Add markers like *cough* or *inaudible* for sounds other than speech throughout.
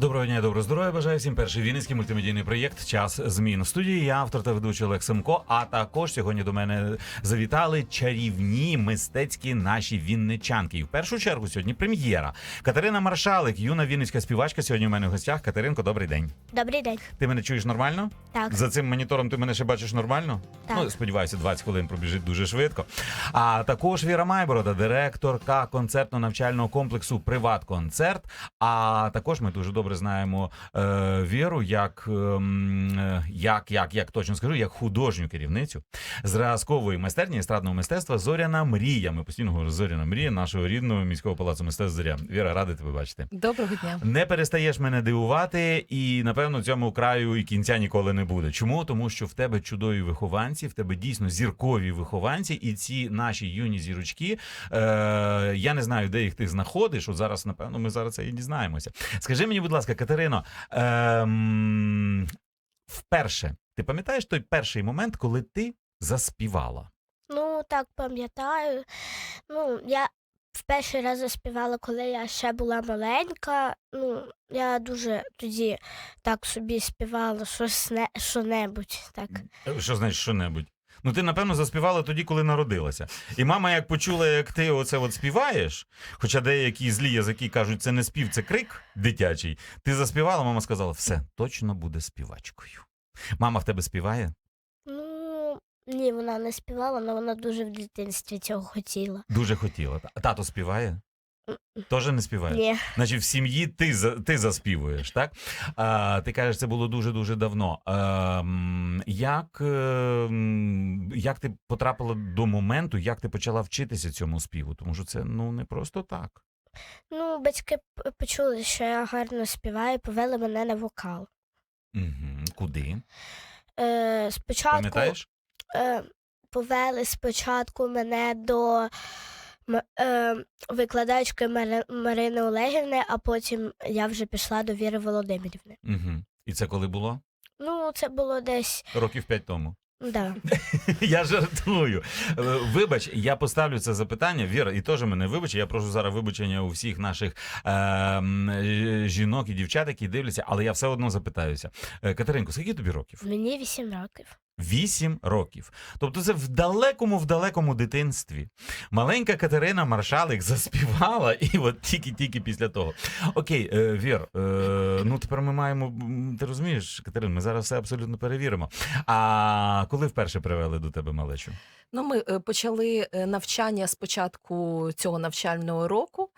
Доброго дня, доброго здоров'я. Бажаю всім перший вінницький мультимедійний проєкт Час змін. В студії я автор та ведучий Олег Семко. А також сьогодні до мене завітали чарівні мистецькі наші вінничанки. І в першу чергу сьогодні прем'єра. Катерина Маршалик, юна вінницька співачка. Сьогодні у мене в гостях. Катеринко, добрий день. Добрий день. Ти мене чуєш нормально? Так. За цим монітором ти мене ще бачиш нормально? Так. Ну, сподіваюся, 20 хвилин пробіжить дуже швидко. А також Віра Майборода, директорка концертно-навчального комплексу Приват-концерт. А також ми дуже добре знаємо е, Віру як, ем, е, як, як, як точно скажу, як художню керівницю зразкової майстерні естрадного мистецтва Зоряна Мрія. Ми постійно говоримо Зоряна Мрія нашого рідного міського палацу мистецтв Зоря. Віра, радий тебе бачити. Доброго дня. Не перестаєш мене дивувати, і напевно цьому краю і кінця ніколи не буде. Чому? Тому що в тебе чудові вихованці, в тебе дійсно зіркові вихованці, і ці наші юні зірочки. Е, я не знаю, де їх ти знаходиш. От зараз, напевно, ми зараз це і дізнаємося. Скажи мені, будь ласка, Катерино, ем, вперше ти пам'ятаєш той перший момент, коли ти заспівала? Ну, так пам'ятаю. Ну, я в перший раз заспівала, коли я ще була маленька. Ну, я дуже тоді так собі співала щось не, що-небудь. Так. Е, Що значить що-небудь? Ну, ти, напевно, заспівала тоді, коли народилася. І мама, як почула, як ти оце от співаєш, хоча деякі злі язики кажуть, це не спів, це крик дитячий. Ти заспівала, мама сказала, все, точно буде співачкою. Мама в тебе співає? Ну, ні, вона не співала, але вона дуже в дитинстві цього хотіла. Дуже хотіла. Тато співає? Теж не співає? Ні. Значить, в сім'ї ти, ти заспівуєш, так? А, ти кажеш, це було дуже дуже давно. А, як, е, як ти потрапила до моменту, як ти почала вчитися цьому співу? Тому що це ну не просто так. Ну, батьки почули, що я гарно співаю, повели мене на вокал. Угу. Куди? Е, спочатку Пам'ятаєш? е, повели спочатку мене до викладачки Мари- Марини Олегівни, а потім я вже пішла до Віри Володимирівни. Угу. І це коли було? Ну, це було десь. Років п'ять тому. Да. *laughs* Я жартую. Е, Вибач, я поставлю це запитання. Віра, і теж мене вибач. Я прошу зараз вибачення у всіх наших е, е, жінок і дівчат, які дивляться, але я все одно запитаюся. Е, Катеринко, скільки тобі років? Мені 8 років. Вісім років. Тобто це в далекому, в далекому дитинстві. Маленька Катерина Маршалик заспівала, і от тільки-тільки після того. Окей, е, Вір, е, ну тепер ми маємо. Ти розумієш, Катерин, ми зараз все абсолютно перевіримо. А коли вперше привели до тебе малечу? Ну, ми е, почали е, навчання з початку цього навчального року.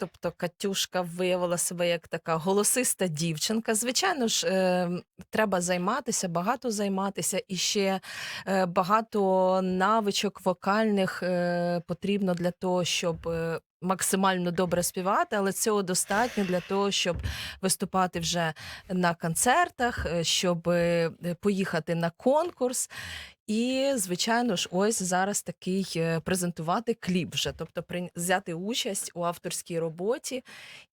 Тобто Катюшка виявила себе як така голосиста дівчинка. Звичайно ж, е, треба займатися, багато займатися, і ще е, багато навичок вокальних е, потрібно для того, щоб е, максимально добре співати, але цього достатньо для того, щоб виступати вже на концертах, е, щоб е, поїхати на конкурс. І, звичайно ж, ось зараз такий е, презентувати кліп вже, тобто взяти участь у авторській роботі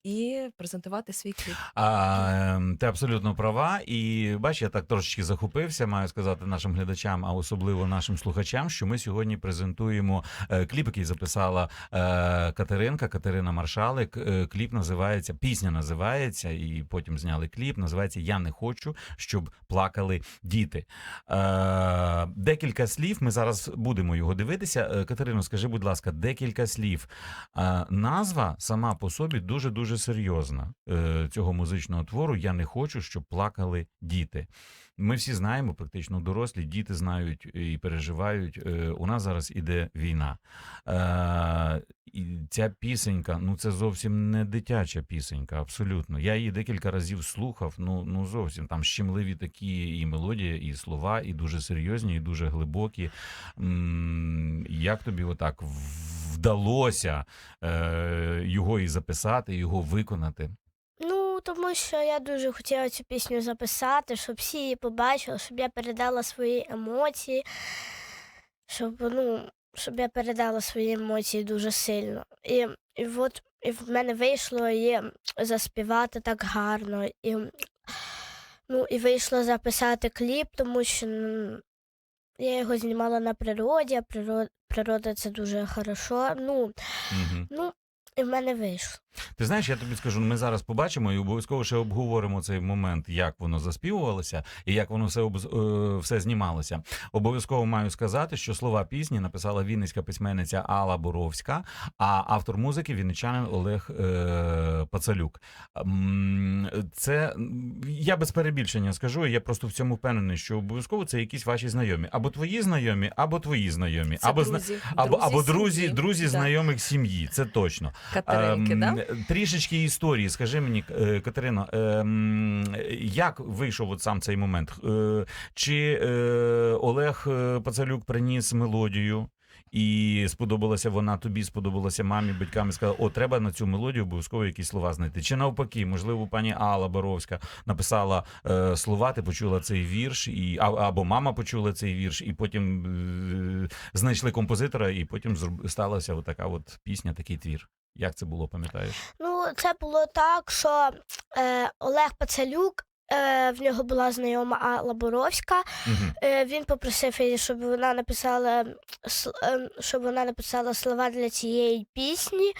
і презентувати свій кліп. А, ем, ти абсолютно права. І бач, я так трошечки захопився, маю сказати нашим глядачам, а особливо нашим слухачам, що ми сьогодні презентуємо е, кліп, який записала е, Катеринка, Катерина Маршалик. Кліп називається, пісня називається, і потім зняли кліп. Називається Я не хочу, щоб плакали діти. Декілька слів. Ми зараз будемо його дивитися. Е, Катерино, скажи, будь ласка, декілька слів. Назва сама по собі дуже дуже серйозна е, цього музичного твору. Я не хочу, щоб плакали діти. Ми всі знаємо, практично дорослі, діти знають і переживають. Е, у нас зараз іде війна. Е, і ця пісенька, ну це зовсім не дитяча пісенька, абсолютно. Я її декілька разів слухав. Ну ну зовсім там щемливі такі і мелодія, і слова, і дуже серйозні, і дуже глибокі. Як тобі отак вдалося е, його і записати, його виконати? Ну, тому що я дуже хотіла цю пісню записати, щоб всі її побачили, щоб я передала свої емоції, щоб, ну, щоб я передала свої емоції дуже сильно. І, і от і в мене вийшло її заспівати так гарно. І Ну і вийшло записати кліп, тому що м, я його знімала на природі, а природа, природа це дуже хорошо. Ну, Мгм. ну, і в мене вийшло. Ти знаєш, я тобі скажу, ми зараз побачимо і обов'язково ще обговоримо цей момент, як воно заспівувалося і як воно все е, все знімалося. Обов'язково маю сказати, що слова пісні написала вінницька письменниця Алла Боровська, а автор музики вінничанин Олег е, Пацалюк. Це я без перебільшення скажу. Я просто в цьому впевнений, що обов'язково це якісь ваші знайомі, або твої знайомі, або твої знайомі, Це або друзі, або, або друзі, друзі Да. знайомих сім'ї. Це точно. Катеринки, Ем, да? Трішечки історії. Скажи мені, е, Катерино, ем, як вийшов от сам цей момент? Е, Чи е, Олег е, Пацалюк приніс мелодію? І сподобалася вона тобі, сподобалася мамі, батькам і сказала, о, треба на цю мелодію обов'язково якісь слова знайти. Чи навпаки, можливо, пані Алла Боровська написала е, слова, ти почула цей вірш, і, а, або мама почула цей вірш, і потім е, знайшли композитора, і потім сталася така от пісня, такий твір. Як це було, пам'ятаєш? Ну, це було так, що е, Олег Пацалюк, е, в нього була знайома Алла Боровська. Угу. Е, він попросив її, щоб вона написала с- е, щоб вона написала слова для цієї пісні.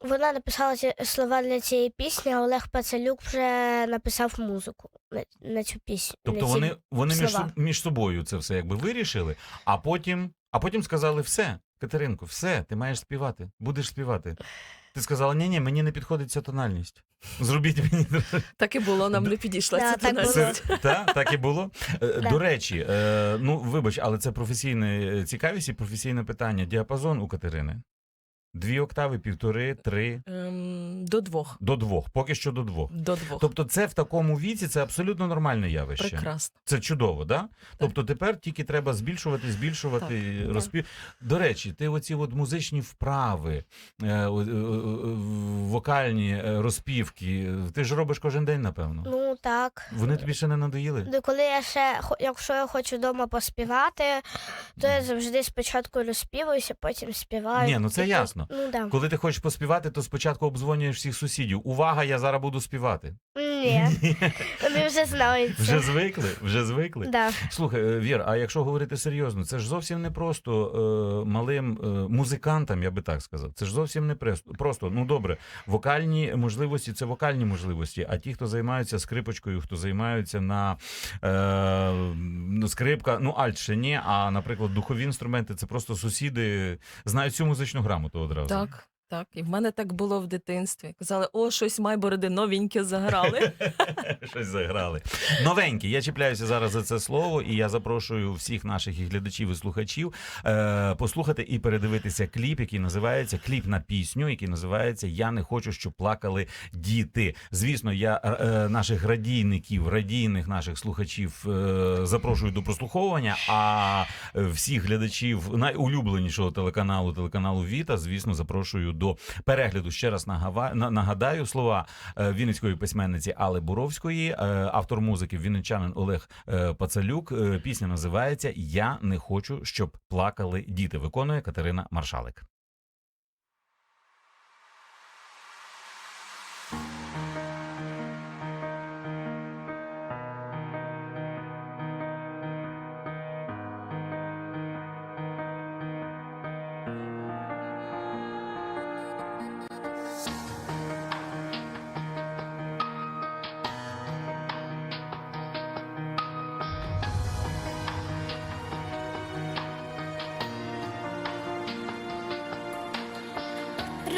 Вона написала ці слова для цієї пісні, а Олег Пацалюк вже написав музику на, на цю пісню. Тобто на ці- вони, вони між, слова. соб- між собою це все якби вирішили, а потім, а потім сказали: все, Катеринко, все, ти маєш співати, будеш співати. Ти сказала, ні, ні, мені не підходить ця тональність. Зробіть мені Так і було, нам не підійшла Да, ця так було. тональність. Та, так і було. Е, Да. До речі, е, ну вибач, але це професійна е, цікавість і професійне питання. Діапазон у Катерини. Дві октави, півтори, три Ем, До двох. до двох. Поки що до двох. До двох. Тобто, це в такому віці це абсолютно нормальне явище. Прекрасно. Це чудово, да? Тобто тепер тільки треба збільшувати, збільшувати розпів. До речі, ти оці от музичні вправи, е, е, е, вокальні розпівки, ти ж робиш кожен день, напевно. Ну так. Вони тобі ще не надоїли? Коли я ще, якщо я хочу вдома поспівати, то я завжди спочатку розспівуюся, потім співаю. Ні, ну це І то- Ну да. Коли ти хочеш поспівати, то спочатку обдзвонюєш всіх сусідів. Увага, я зараз буду співати. Ні, *laughs* вони вже знають. це. Вже звикли, вже звикли. Да. Слухай, е, Вір, а якщо говорити серйозно, це ж зовсім не просто е, малим е, музикантам, я би так сказав. Це ж зовсім не просто. Просто, ну добре, вокальні можливості це вокальні можливості. А ті, хто займаються скрипочкою, хто займаються на е, скрипка, ну альт ще ні, а наприклад, духові інструменти це просто сусіди знають цю музичну грамоту одразу. Так, так. І в мене так було в дитинстві. Казали, о, щось майбороди новеньке заграли. *laughs* Щось заграли. Новенькі. Я чіпляюся зараз за це слово, і я запрошую всіх наших і глядачів і слухачів е, послухати і передивитися кліп, який називається кліп на пісню, який називається Я не хочу, щоб плакали діти. Звісно, я е, е, наших радійників, радійних наших слухачів е, запрошую до прослуховування. А всіх глядачів найулюбленішого телеканалу, телеканалу Віта, звісно, запрошую до перегляду. Ще раз нагадаю слова е, вінницької письменниці Алли Буровської, е, автор музики вінничанин Олег е, Пацалюк. Пісня називається Я не хочу, щоб плакали діти. Виконує Катерина Маршалик.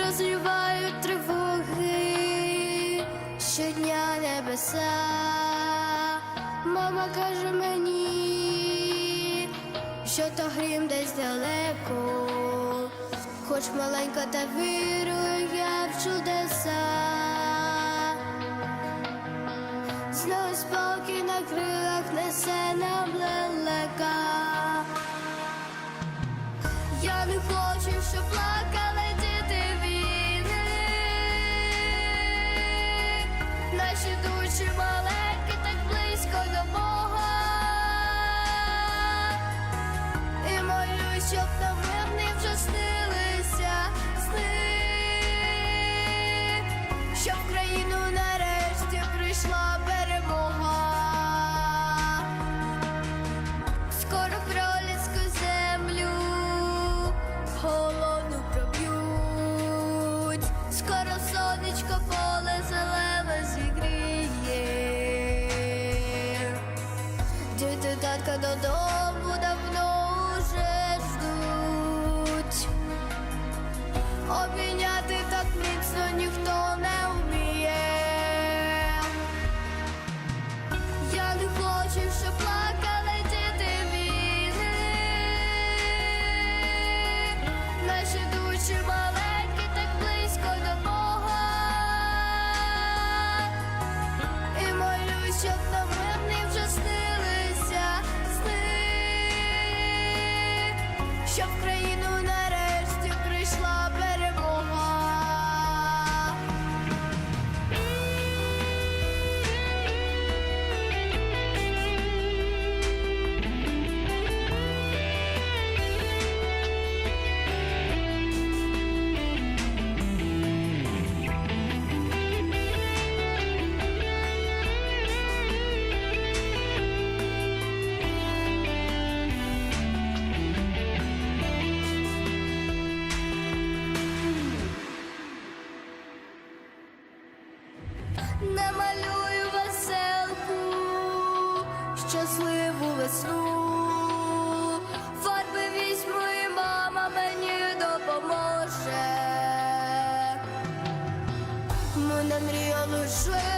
Розривають тривоги щодня небеса. Мама каже мені, що то грім десь далеко, хоч маленька та вірую я в чудеса. Знову спокій на крилах несе нам лелека. Я не хочу, щоб Наші душі маленькі, 水。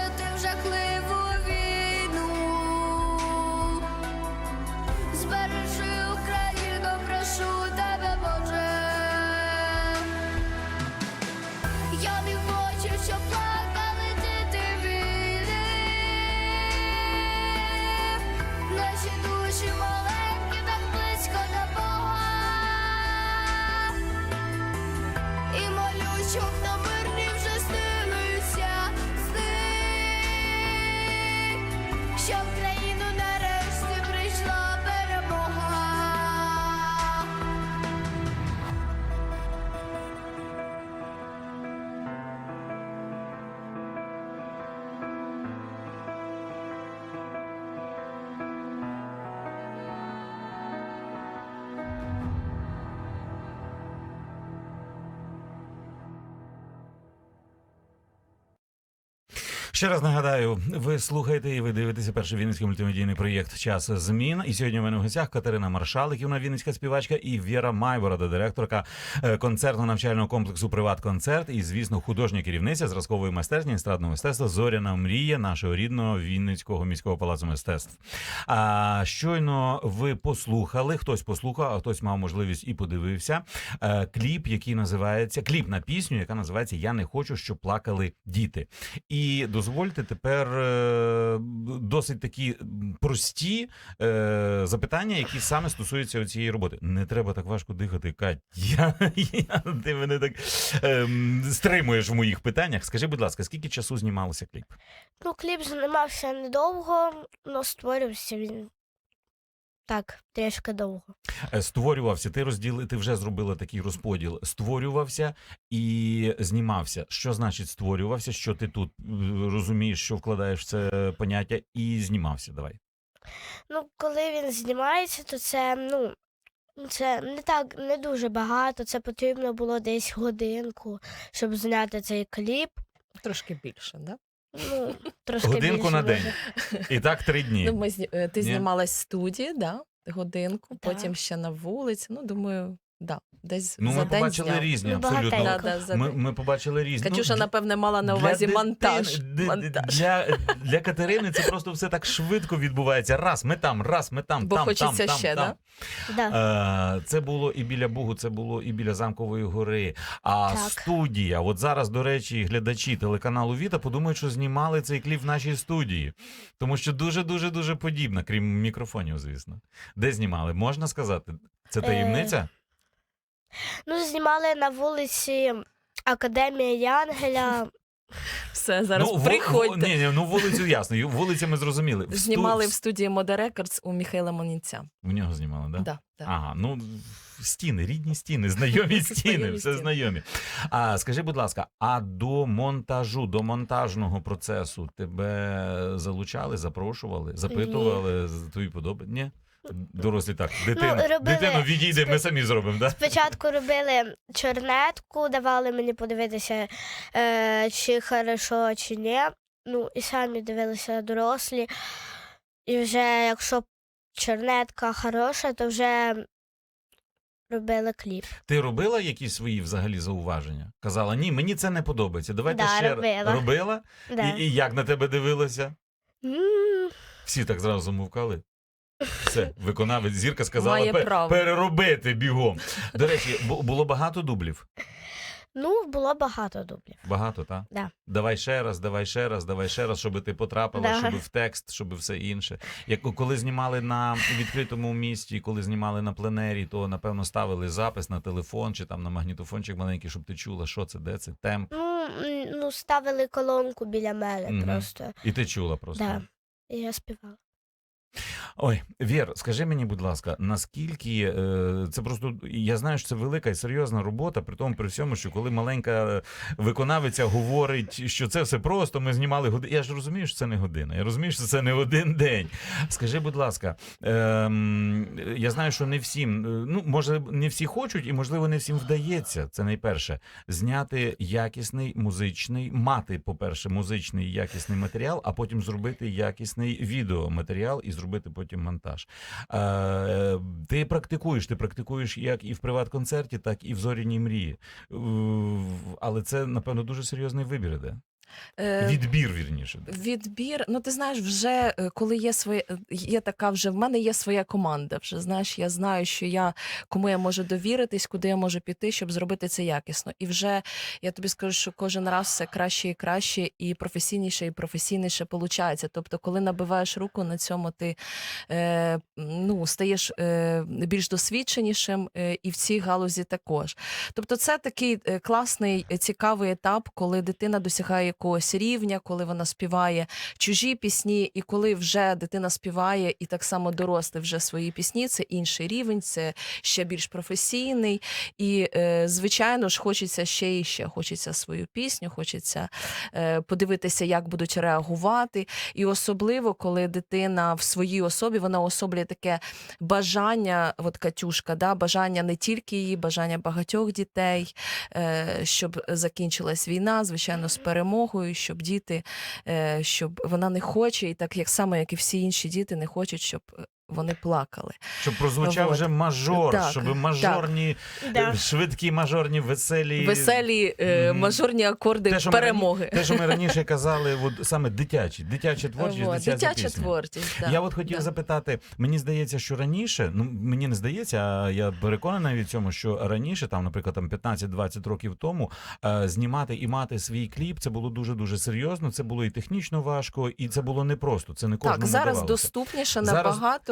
Ще раз нагадаю, ви слухаєте і ви дивитеся перший вінницький мультимедійний проєкт Час змін. І сьогодні у мене в гостях Катерина Маршаликівна, вінницька співачка, і Віра Майборода, директорка е, концертно-навчального комплексу Приват-концерт. І, звісно, художня керівниця зразкової майстерні естрадного мистецтва Зоряна Мрія нашого рідного Вінницького міського палацу мистецтв. А щойно ви послухали, хтось послухав, а хтось мав можливість і подивився. е, Кліп, який називається кліп на пісню, яка називається Я не хочу, щоб плакали діти. І дозвольте тепер е, досить такі прості е, запитання, які саме стосуються цієї роботи. Не треба так важко дихати, Кать. Я, я, ти мене так ем, стримуєш в моїх питаннях. Скажи, будь ласка, скільки часу знімалося кліп? Ну, кліп знімався недовго, але створювався він так, трішки довго. Е, Створювався, ти розділи, ти вже зробила такий розподіл. Створювався і знімався. Що значить створювався? Що ти тут е, розумієш, що вкладаєш в це поняття, і знімався. Давай. Ну, коли він знімається, то це, ну, це не так, не дуже багато. Це потрібно було десь годинку, щоб зняти цей кліп. Трошки більше, да? Ну, трошки Годинку більше, на день. може. І так три дні. Ну, ми, зні- е, ти Ні? знімалась в студії, да? годинку, Да. потім ще на вулиці. Ну, думаю, да, десь Ну, за ми день побачили зняв. різні, Ну, абсолютно. багатенько. Да, да, за Ми, день. ми побачили різні. Катюша, Ну, напевне, мала на увазі дитини- монтаж. д- д- *laughs* монтаж. Для, для Катерини це просто все так швидко відбувається. Раз, ми там, раз, ми там, Бо там, хочеться там, ще, там, да? Да. Е, Це було і біля Бугу, це було і біля Замкової гори. А Так. студія, от зараз, до речі, глядачі телеканалу Віта подумають, що знімали цей кліп в нашій студії. Тому що дуже, дуже, дуже подібно, крім мікрофонів, звісно. Де знімали? Можна сказати? Це Е, таємниця? Ну, знімали на вулиці Академія Янгеля. Все, зараз ну, приходьте. ні, ні, ну вулицю ясно. Вулиці ми зрозуміли. В Знімали в студії Мода Рекордс у Михайла Монінця. В нього знімали, да? Да, да. Ага, ну стіни, рідні стіни, знайомі *laughs* стіни, все знайомі. А скажи, будь ласка, а до монтажу, до монтажного процесу тебе залучали, запрошували, запитували з твої подоби? Ні? Дорослі так. Дитину, Ну, робили дитину відійде, ми самі зробимо, да? Спочатку робили чорнетку, давали мені подивитися, е, чи хорошо, чи ні. Ну, і самі дивилися дорослі. І вже якщо чорнетка хороша, то вже робили кліп. Ти робила якісь свої взагалі зауваження? Казала, ні, мені це не подобається. Давайте Да, ще робила. робила. Да. І, і як на тебе дивилися? М, Всі так зразу замовкали. Все, виконавець зірка сказала Має пе- право. переробити бігом. До речі, бу- було багато дублів. Ну, було багато дублів. Багато, так? Да. Давай ще раз, давай ще раз, давай ще раз, щоб ти потрапила, Да. щоб в текст, щоб все інше. Як коли знімали на відкритому місці, коли знімали на пленері, то напевно ставили запис на телефон чи там на магнітофончик маленький, щоб ти чула, що це, де це, темп. Ну, м, ну ставили колонку біля мене Мгм. просто. І ти чула просто. Да. І я співала. Ой, Вір, скажи мені, будь ласка, наскільки е, це просто я знаю, що це велика і серйозна робота, при тому при всьому, що коли маленька виконавиця говорить, що це все просто, ми знімали годину. Я ж розумію, що це не година. Я розумію, що це не один день. Скажи, будь ласка, ем, я знаю, що не всім, е, ну може, не всі хочуть, і можливо, не всім вдається. Це найперше зняти якісний музичний, мати, по-перше, музичний якісний матеріал, а потім зробити якісний відеоматеріал і зробити потім монтаж. Е, ти практикуєш, ти практикуєш як і в приват-концерті, так і в зоряній мрії. Е, Але це, напевно, дуже серйозний вибір іде. Е, Відбір, вірніше. Відбір, ну ти знаєш, вже е, коли є своє, е, є така вже в мене є своя команда. Вже знаєш, я знаю, що я кому я можу довіритись, куди я можу піти, щоб зробити це якісно. І вже я тобі скажу, що кожен раз все краще і краще, і професійніше, і професійніше получається. Тобто, коли набиваєш руку на цьому, ти е, ну, стаєш е, більш досвідченішим, е, і в цій галузі також. Тобто, це такий е, класний, е, цікавий етап, коли дитина досягає якогось рівня, коли вона співає чужі пісні, і коли вже дитина співає і так само дорослий вже свої пісні, це інший рівень, це ще більш професійний. І, е, звичайно ж, хочеться ще і ще. Хочеться свою пісню, хочеться е, подивитися, як будуть реагувати. І особливо, коли дитина в своїй особі вона особлює таке бажання, от Катюшка, да, бажання не тільки її, бажання багатьох дітей, е, щоб закінчилась війна, звичайно, з перемогою, щоб діти, е, щоб вона не хоче, і так як само, як і всі інші діти, не хочуть, щоб е, вони плакали. Щоб прозвучав Вот. вже мажор, Так, щоб мажорні, Да. е, швидкі мажорні, веселі. Веселі е, мажорні акорди Те, що ми перемоги. Те, що ми раніше *laughs* казали, от саме дитячі, дитяча творчість, Вот, дитяча, Дитяча пісня. творчість. Да. Я от хотів да. запитати, мені здається, що раніше, ну мені не здається, а я переконаний від цьому, що раніше, там, наприклад, там 15-20 років тому, е, знімати і мати свій кліп, це було дуже дуже серйозно. Це було і технічно важко, і це було непросто. Це не кожному Так, зараз давалося. доступніше Зараз-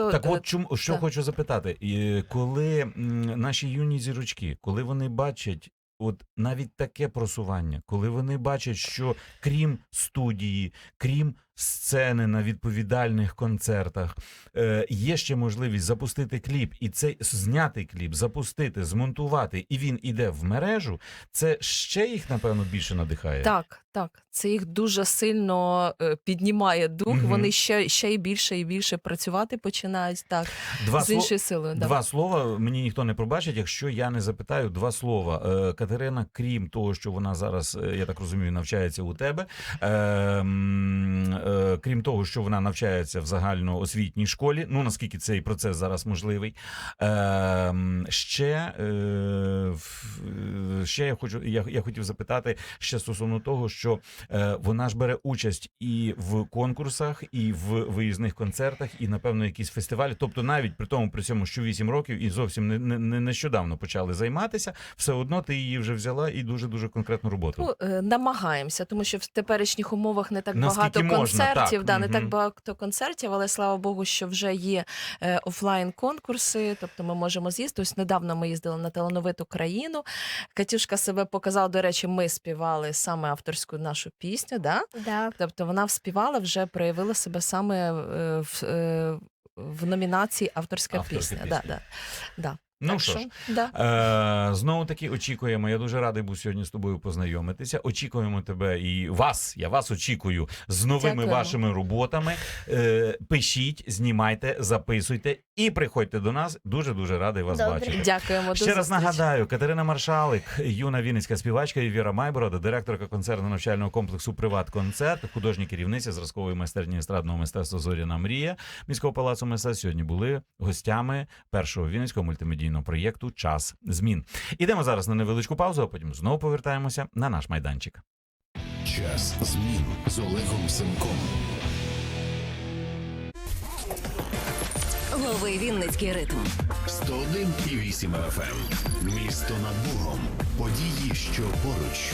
набагато. Так, е, от чому що так. хочу запитати, І коли наші юні зірочки, коли вони бачать. От навіть таке просування, коли вони бачать, що крім студії, крім сцени на відповідальних концертах, е, є ще можливість запустити кліп, і цей зняти кліп, запустити, змонтувати, і він іде в мережу. Це ще їх напевно більше надихає. Так, так. Це їх дуже сильно е, піднімає дух. Мгм. Вони ще, ще й більше і більше працювати починають. Так, Два з силою. Да. Два слова мені ніхто не пробачить, якщо я не запитаю два слова. Е, Катерина, крім того, що вона зараз, е, я так розумію, навчається у тебе. Е, е, крім того, що вона навчається в загальноосвітній школі. Ну наскільки цей процес зараз можливий. Е, ще, е, ще я хочу, я, я хотів запитати ще стосовно того, що е, вона ж бере участь і в конкурсах, і в виїзних концертах, і напевно якісь фестивалі. Тобто, навіть при тому, при цьому, що 8 років і зовсім не, не, не нещодавно почали займатися, все одно ти її вже взяла і дуже дуже конкретну роботу. Ну, намагаємося, тому що в теперішніх умовах не так Наскільки багато можна, концертів, так, да, не так багато концертів, але слава Богу, що вже є е, офлайн конкурси. Тобто ми можемо з'їздити. Ось недавно ми їздили на талановиту країну. Катюшка себе показала. До речі, ми співали саме авторську нашу пісню. Да? Да. Тобто вона співала, вже проявила себе саме е, в, е, в номінації авторська, Авторська пісня. пісня. Да, да, да. Ну що ж, да. Е, знову таки очікуємо. Я дуже радий був сьогодні з тобою познайомитися. Очікуємо тебе і вас. Я вас очікую з новими Дякуємо. вашими роботами. Е, пишіть, знімайте, записуйте і приходьте до нас. Дуже дуже радий вас Добре. бачити. Дякуємо. до Ще раз зустрічі. нагадаю, Катерина Маршалик, юна вінницька співачка і Віра Майборода, директорка концертно-навчального комплексу Приват-концерт, художня керівниця зразкової майстерні естрадного мистецтва Зоряна Мрія міського палацу мистецтв сьогодні були гостями першого вінницького мультимедійного проєкту Час змін. Ідемо зараз на невеличку паузу, а потім знову повертаємося на наш майданчик. Час змін з Олегом Сенком. Лови Вінницький ритм. 101,8 FM. Місто над Богом. Події, що поруч.